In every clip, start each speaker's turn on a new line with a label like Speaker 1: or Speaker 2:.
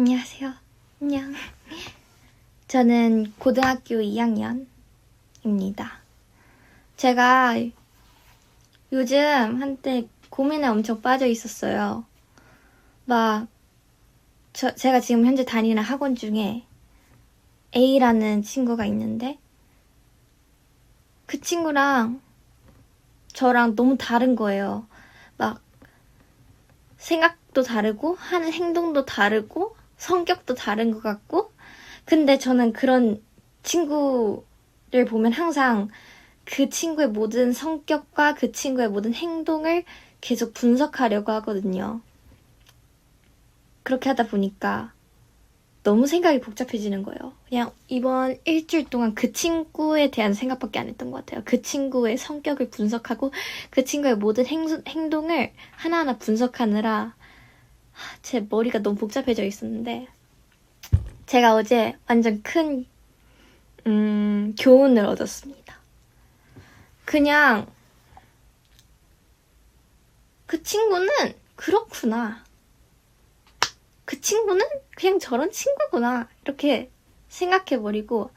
Speaker 1: 안녕하세요. 안녕. 저는 고등학교 2학년입니다. 제가 요즘 한때 고민에 엄청 빠져 있었어요. 막, 저, 제가 지금 현재 다니는 학원 중에 A라는 친구가 있는데, 그 친구랑 저랑 너무 다른 거예요. 막, 생각도 다르고, 하는 행동도 다르고, 성격도 다른 것 같고, 근데 저는 그런 친구를 보면 항상 그 친구의 모든 성격과 그 친구의 모든 행동을 계속 분석하려고 하거든요. 그렇게 하다 보니까 너무 생각이 복잡해지는 거예요. 그냥 이번 일주일 동안 그 친구에 대한 생각밖에 안 했던 것 같아요. 그 친구의 성격을 분석하고 그 친구의 모든 행, 행동을 하나하나 분석하느라 제 머리가 너무 복잡해져 있었는데 제가 어제 완전 큰 음, 교훈을 얻었습니다. 그냥 그 친구는 그렇구나. 그 친구는 그냥 저런 친구구나. 이렇게 생각해버리고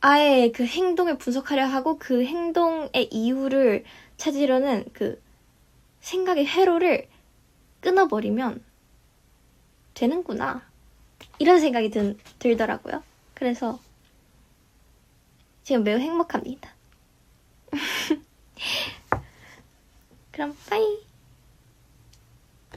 Speaker 1: 아예 그 행동을 분석하려 하고 그 행동의 이유를 찾으려는 그 생각의 회로를 끊어버리면 되는구나. 이런 생각이 든, 들더라고요. 그래서 지금 매우 행복합니다. 그럼 빠이.